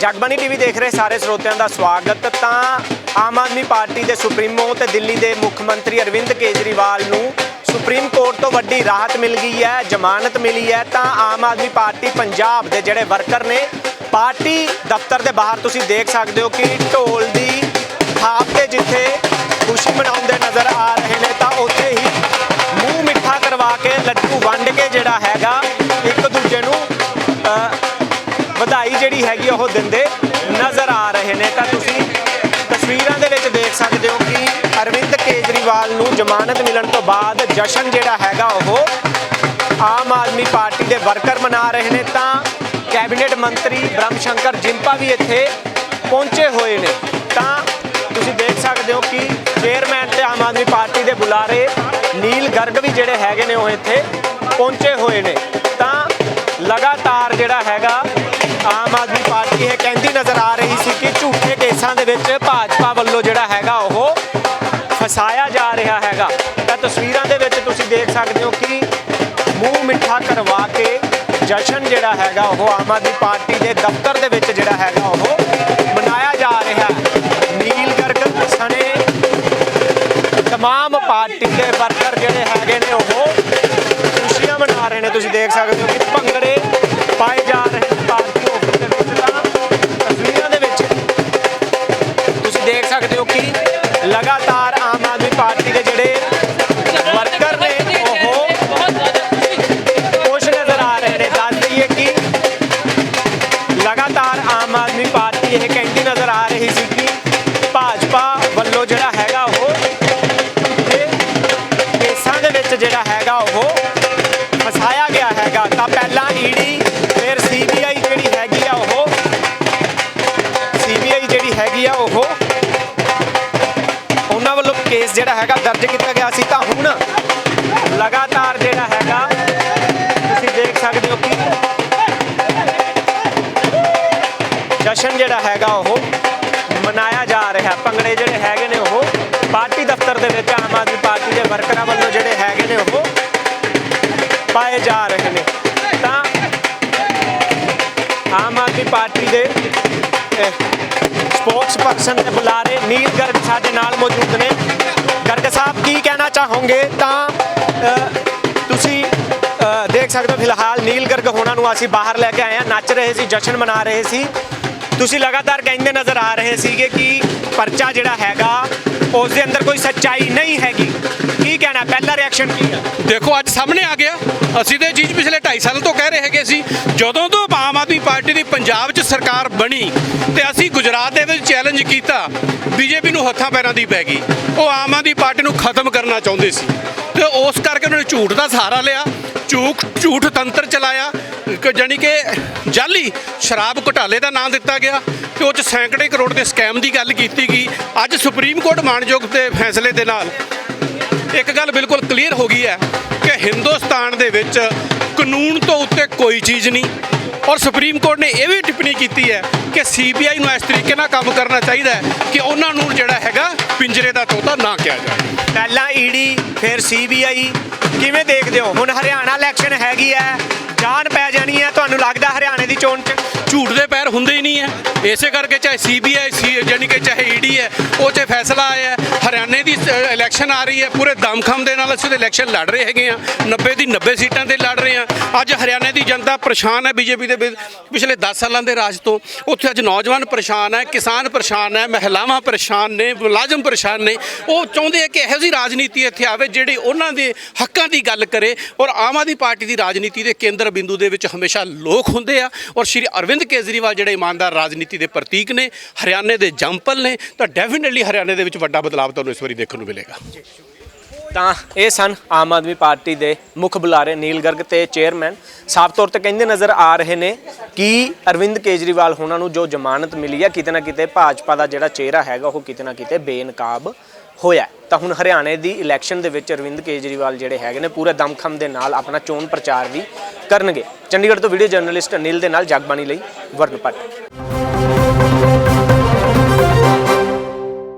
Jagbani TV ਦੇਖ ਰਹੇ ਸਾਰੇ ਸਰੋਤਿਆਂ ਦਾ ਸਵਾਗਤ। ਤਾਂ ਆਮ ਆਦਮੀ ਪਾਰਟੀ ਦੇ ਸੁਪਰੀਮੋ ਤੇ ਦਿੱਲੀ ਦੇ ਮੁੱਖ ਮੰਤਰੀ ਅਰਵਿੰਦ ਕੇਜਰੀਵਾਲ ਨੂੰ ਸੁਪਰੀਮ ਕੋਰਟ ਤੋਂ ਵੱਡੀ ਰਾਹਤ ਮਿਲ ਗਈ ਹੈ, ਜ਼ਮਾਨਤ ਮਿਲੀ ਹੈ। ਤਾਂ ਆਮ ਆਦਮੀ ਪਾਰਟੀ ਪੰਜਾਬ ਦੇ ਜਿਹੜੇ ਵਰਕਰ ਨੇ, ਪਾਰਟੀ ਦਫ਼ਤਰ ਦੇ ਬਾਹਰ ਤੁਸੀਂ ਦੇਖ ਸਕਦੇ ਹੋ ਕਿ ਢੋਲ ਦੀ ਜਿਹੜੀ ਹੈਗੀ ਉਹ ਦਿੰਦੇ ਨਜ਼ਰ ਆ ਰਹੇ ਨੇ। ਤਾਂ ਤੁਸੀਂ ਤਸਵੀਰਾਂ ਦੇ ਵਿੱਚ ਦੇਖ ਸਕਦੇ ਹੋ ਕਿ ਅਰਵਿੰਦ ਕੇਜਰੀਵਾਲ ਨੂੰ ਜ਼ਮਾਨਤ ਮਿਲਣ ਤੋਂ ਬਾਅਦ ਜਸ਼ਨ ਜਿਹੜਾ ਹੈਗਾ ਉਹ ਆਮ ਆਦਮੀ ਪਾਰਟੀ ਦੇ ਵਰਕਰ ਮਨਾ ਰਹੇ ਨੇ। ਤਾਂ ਕੈਬਨਿਟ ਮੰਤਰੀ ਬ੍ਰਹਮ ਸ਼ੰਕਰ ਜਿੰਪਾ ਵੀ ਇੱਥੇ ਪਹੁੰਚੇ ਹੋਏ ਨੇ। ਤਾਂ ਤੁਸੀਂ ਦੇਖ ਸਕਦੇ ਹੋ ਕਿ ਚੇਅਰਮੈਨ ਤੇ ਆਮ ਆਦਮੀ ਪਾਰਟੀ ਦੇ ਬੁਲਾਰੇ ਨੀਲ ਗਰਗ ਵੀ ਜਿਹੜੇ ਹੈਗੇ ਨੇ ਉਹ ਇੱਥੇ ਪਹੁੰਚੇ ਹੋਏ ਨੇ। ਤਾਂ ਲਗਾਤਾਰ ਜਿਹੜਾ ਹੈਗਾ ਆਮ ਆਦਮੀ ਪਾਰਟੀ ਇਹ ਕਹਿੰਦੀ ਨਜ਼ਰ ਆ ਰਹੀ ਸੀ ਕਿ ਝੂਠੇ ਕੇਸਾਂ ਦੇ ਵਿੱਚ ਭਾਜਪਾ ਵੱਲੋਂ ਜਿਹੜਾ ਹੈਗਾ ਉਹ ਫਸਾਇਆ ਜਾ ਰਿਹਾ ਹੈਗਾ। ਤਾਂ ਤਸਵੀਰਾਂ ਦੇ ਵਿੱਚ ਤੁਸੀਂ ਦੇਖ ਸਕਦੇ ਹੋ ਕਿ ਮੂੰਹ ਮਿੱਠਾ ਕਰਵਾ ਕੇ ਜਸ਼ਨ ਜਿਹੜਾ ਹੈਗਾ ਉਹ ਆਮ ਆਦਮੀ ਪਾਰਟੀ ਦੇ ਦਫ਼ਤਰ ਦੇ ਵਿੱਚ ਜਿਹੜਾ ਹੈਗਾ ਉਹ ਮਨਾਇਆ ਜਾ ਰਿਹਾ ਨੀਲ ਗਰਗ ਸਣੇ ਤਮਾਮ ਪਾਰਟੀ ਦੇ ਵਰਕਰ ਜਿਹੜੇ ਹੈਗੇ ਨੇ ਉਹ ਖੁਸ਼ੀਆਂ ਮਨਾ ਰਹੇ ਨੇ। ਤੁਸੀਂ ਦੇਖ ਸਕਦੇ ਹੋ ਕਿ ਭੰਗੜੇ ਪਾਏ ਜਾ ਰਹੇ ਕਿ ਲਗਾਤਾਰ ਆਮ ਆਦਮੀ ਪਾਰਟੀ ਦੇ ਜਿਹੜੇ ਵਰਕਰ ਨੇ ਉਹ ਖੁਸ਼ ਨਜ਼ਰ ਆ ਰਹੇ ਨੇ ਦੱਸ ਦਈਏ ਕਿ ਲਗਾਤਾਰ ਆਮ ਆਦਮੀ ਪਾਰਟੀ ਇਹ ਕਹਿੰਦੀ ਨਜ਼ਰ ਆ ਰਹੀ ਸੀ ਕਿ ਭਾਜਪਾ ਵੱਲੋਂ ਜਿਹੜਾ ਹੈਗਾ ਜਿਹੜਾ ਹੈਗਾ ਦਰਜ ਕੀਤਾ ਗਿਆ ਸੀ ਤਾਂ ਹੁਣ ਲਗਾਤਾਰ ਜਿਹੜਾ ਹੈਗਾ, ਤੁਸੀਂ ਦੇਖ ਸਕਦੇ ਹੋ ਕਿ ਜਸ਼ਨ ਜਿਹੜਾ ਹੈਗਾ ਉਹ ਮਨਾਇਆ ਜਾ ਰਿਹਾ। ਭੰਗੜੇ ਜਿਹੜੇ ਹੈਗੇ ਨੇ ਉਹ ਪਾਰਟੀ ਦਫ਼ਤਰ ਦੇ ਵਿੱਚ ਆਮ ਆਦਮੀ ਪਾਰਟੀ ਦੇ ਵਰਕਰਾਂ ਵੱਲੋਂ ਜਿਹੜੇ ਹੈਗੇ ਨੇ ਉਹ ਪਾਏ ਜਾ ਰਹੇ ਨੇ। ਤਾਂ ਆਮ ਆਦਮੀ ਪਾਰਟੀ ਦੇ ਸਪੋਕਸ ਪਰਸਨ ਦੇ ਬੁਲਾਰੇ ਨੀਲ ਗਰਗ ਸਾਡੇ ਨਾਲ ਮੌਜੂਦ ਨੇ। ਗਰਗ ਸਾਹਿਬ ਕੀ ਕਹਿਣਾ ਚਾਹੋਗੇ ਤਾਂ ਤੁਸੀਂ ਦੇਖ ਸਕਦੇ ਹੋ ਫਿਲਹਾਲ ਨੀਲ ਗਰਗ ਹੋਣਾ ਨੂੰ ਅਸੀਂ ਬਾਹਰ ਲੈ ਕੇ ਆਏ ਹਾਂ, ਨੱਚ ਰਹੇ ਸੀ, ਜਸ਼ਨ ਮਨਾ ਰਹੇ ਸੀ। ਤੁਸੀਂ ਲਗਾਤਾਰ ਕਹਿੰਦੇ ਨਜ਼ਰ ਆ ਰਹੇ ਸੀਗੇ ਕਿ ਪਰਚਾ ਜਿਹੜਾ ਹੈਗਾ ਉਸ ਦੇ ਅੰਦਰ ਕੋਈ ਸੱਚਾਈ ਨਹੀਂ ਹੈਗੀ। ਕੀ ਕਹਿਣਾ, ਪਹਿਲਾ ਰਿਐਕਸ਼ਨ ਕੀ ਆ? ਦੇਖੋ, ਅੱਜ ਸਾਹਮਣੇ ਆ ਗਿਆ। ਅਸੀਂ ਤੇ ਚੀਜ਼ ਪਿਛਲੇ 2.5 ਸਾਲ ਤੋਂ ਕਹਿ ਰਹੇ ਹੈਗੇ ਸੀ, ਜਦੋਂ ਤੋਂ ਆਮ ਆਦਮੀ ਪਾਰਟੀ ਦੀ ਪੰਜਾਬ 'ਚ ਸਰਕਾਰ ਬਣੀ ਤੇ ਅਸੀਂ ਗੁਜਰਾਤ ਦੇ ਚੈਲੰਜ ਕੀਤਾ ਬੀਜੇਪੀ ਨੂੰ ਹੱਥਾਂ ਪੈਰਾਂ ਦੀ ਪੈ ਗਈ। ਉਹ ਆਮ ਆਦਮੀ ਪਾਰਟੀ ਨੂੰ ਖਤਮ ਕਰਨਾ ਚਾਹੁੰਦੇ ਸੀ। ਤੇ ਉਸ ਕਰਕੇ ਉਹਨਾਂ ਨੇ ਝੂਠ ਦਾ ਸਹਾਰਾ ਲਿਆ, ਝੂਠ ਝੂਠ ਤੰਤਰ ਚਲਾਇਆ। ਕਿ ਜਾਣੀ ਕਿ ਜਾਲੀ ਸ਼ਰਾਬ ਘੁਟਾਲੇ ਦਾ ਨਾਮ ਦਿੱਤਾ ਗਿਆ ਤੇ ਉਹ ਚ ਸੈਂਕੜੇ ਕਰੋੜ ਦੇ ਸਕੈਮ ਦੀ ਗੱਲ ਕੀਤੀ ਗਈ। ਅੱਜ ਸੁਪਰੀਮ ਕੋਰਟ ਮਾਨਯੋਗ ਦੇ ਫੈਸਲੇ ਦੇ ਨਾਲ ਇੱਕ ਗੱਲ ਬਿਲਕੁਲ ਕਲੀਅਰ ਹੋ ਗਈ ਹੈ ਕਿ ਹਿੰਦੁਸਤਾਨ ਦੇ ਵਿੱਚ ਕਾਨੂੰਨ ਤੋਂ ਉੱਤੇ ਕੋਈ ਚੀਜ਼ ਨਹੀਂ। ਔਰ ਸੁਪਰੀਮ ਕੋਰਟ ਨੇ ਇਹ ਵੀ ਟਿੱਪਣੀ ਕੀਤੀ ਹੈ ਕਿ ਸੀਬੀਆਈ ਨੂੰ ਇਸ ਤਰੀਕੇ ਨਾਲ ਕੰਮ ਕਰਨਾ ਚਾਹੀਦਾ ਹੈ ਕਿ ਉਹਨਾਂ ਨੂੰ ਜਿਹੜਾ ਹੈਗਾ ਪਿੰਜਰੇ ਦਾ ਤੋਤਾ ਨਾ ਕਿਹਾ ਜਾਵੇ। ਪਹਿਲਾਂ ਈਡੀ ਫਿਰ ਸੀਬੀਆਈ ਕਿਵੇਂ ਦੇਖਦੇ ਹੋ? ਹੁਣ ਹਰਿਆਣਾ ਇਲੈਕਸ਼ਨ ਹੈਗੀ ਹੈ ਜਾਨ ਪੈ ਜਾਣੀ ਹੈ, ਤੁਹਾਨੂੰ ਲੱਗਦਾ ਹਰਿਆਣੇ ਦੀ ਚੋਣ 'ਚ? ਝੂਠ ਦੇ ਪੈਰ ਹੁੰਦੇ ਹੀ ਨਹੀਂ ਹੈ। ਇਸੇ ਕਰਕੇ ਚਾਹੇ ਸੀਬੀਆਈ ਸੀ ਯਾਨੀ ਕਿ ਚਾਹੇ ਈਡੀ ਹੈ, ਉਹ 'ਚ ਫੈਸਲਾ ਆਇਆ ਹੈ। ਹਰਿਆਣੇ ਦੀ ਇਲੈਕਸ਼ਨ ਆ ਰਹੀ ਹੈ, ਪੂਰੇ ਦਮਖਮ ਦੇ ਨਾਲ ਅਸੀਂ ਇਲੈਕਸ਼ਨ ਲੜ ਰਹੇ ਹੈਗੇ ਆ 90 ਦੀ 90 ਸੀਟਾਂ ਤੇ ਲੜ ਰਹੇ ਆ ਅੱਜ ਹਰਿਆਣੇ ਦੀ ਜਨਤਾ ਪਰੇਸ਼ਾਨ ਹੈ ਬੀਜੇਪੀ ਦੇ ਵਿ- ਪਿਛਲੇ 10 ਸਾਲਾਂ ਦੇ ਰਾਜ ਤੋਂ। ਉੱਥੇ ਅੱਜ ਨੌਜਵਾਨ ਪਰੇਸ਼ਾਨ ਹੈ, ਕਿਸਾਨ ਪਰੇਸ਼ਾਨ ਹੈ, ਮਹਿਲਾਵਾਂ ਪਰੇਸ਼ਾਨ ਨੇ, ਮੁਲਾਜ਼ਮ ਪਰੇਸ਼ਾਨ ਨੇ। ਉਹ ਚਾਹੁੰਦੇ ਆ ਕਿ ਇਹੋ ਜਿਹੀ ਰਾਜਨੀਤੀ ਇੱਥੇ ਆਵੇ, ਜਿਹੜੀ ਉਹਨਾਂ ਦੇ ਹੱਕਾਂ ਦੀ ਗੱਲ ਕਰੇ ਔਰ ਆਮ ਆਦਮੀ ਪਾਰਟੀ ਦੀ ਰਾਜਨੀਤੀ ਦੇ ਕੇਂਦਰ ਬਿੰਦੂ ਦੇ ਵਿੱਚ ਹਮੇਸ਼ਾ ਲੋਕ ਹੁੰਦੇ ਆ ਔਰ ਸ਼੍ਰੀ ਅਰਵਿੰਦ ਕੇਜਰੀਵਾਲ ਜਿਹੜੇ ਇਮਾਨਦਾਰ ਰਾਜਨੀਤੀ ਦੇ ਪ੍ਰਤੀਕ ਨੇ, ਹਰਿਆਣੇ ਦੇ ਜੰਪਲ ਨੇ, ਤਾਂ ਡੈਫੀਨਿਟਲੀ ਹਰਿਆਣੇ ਦੇ ਵਿੱਚ ਵੱਡਾ ਬਦਲਾਅ ਤੁਹਾਨੂੰ ਇਸ ਵਾਰੀ ਦੇਖਣ ਨੂੰ ਮਿਲੇਗਾ। ਤਾਂ ਇਹ ਸਨ ਆਮ ਆਦਮੀ ਪਾਰਟੀ ਦੇ ਮੁੱਖ ਬੁਲਾਰੇ ਨੀਲ ਗਰਗ ਤੇ ਚੇਅਰਮੈਨ। ਸਾਫ਼ ਤੌਰ ਤੇ ਕਹਿੰਦੇ ਨਜ਼ਰ ਆ ਰਹੇ ਨੇ ਕਿ ਅਰਵਿੰਦ ਕੇਜਰੀਵਾਲ ਹੋਣਾ ਨੂੰ ਜੋ ਜ਼ਮਾਨਤ ਮਿਲੀ ਹੈ ਕਿਤੇ ਨਾ ਕਿਤੇ ਭਾਜਪਾ ਦਾ ਜਿਹੜਾ ਚਿਹਰਾ ਹੈਗਾ, ਉਹ ਕਿਤੇ ਨਾ ਕਿਤੇ ਬੇਨਕਾਬ ਹੋਇਆ ਤਾਂ ਹੁਣ ਹਰਿਆਣੇ ਦੀ ਇਲੈਕਸ਼ਨ ਦੇ ਵਿੱਚ ਅਰਵਿੰਦ ਕੇਜਰੀਵਾਲ ਜਿਹੜੇ ਹੈਗੇ ਨੇ, ਪੂਰੇ ਦਮਖਮ ਦੇ ਨਾਲ ਆਪਣਾ ਚੋਣ ਪ੍ਰਚਾਰ ਵੀ ਕਰਨਗੇ। ਚੰਡੀਗੜ੍ਹ ਤੋਂ ਵੀਡੀਓ ਜਰਨਲਿਸਟ ਅਨਿਲ ਦੇ ਨਾਲ ਜਗਬਾਣੀ ਲਈ ਵਰਨ ਭੱਟ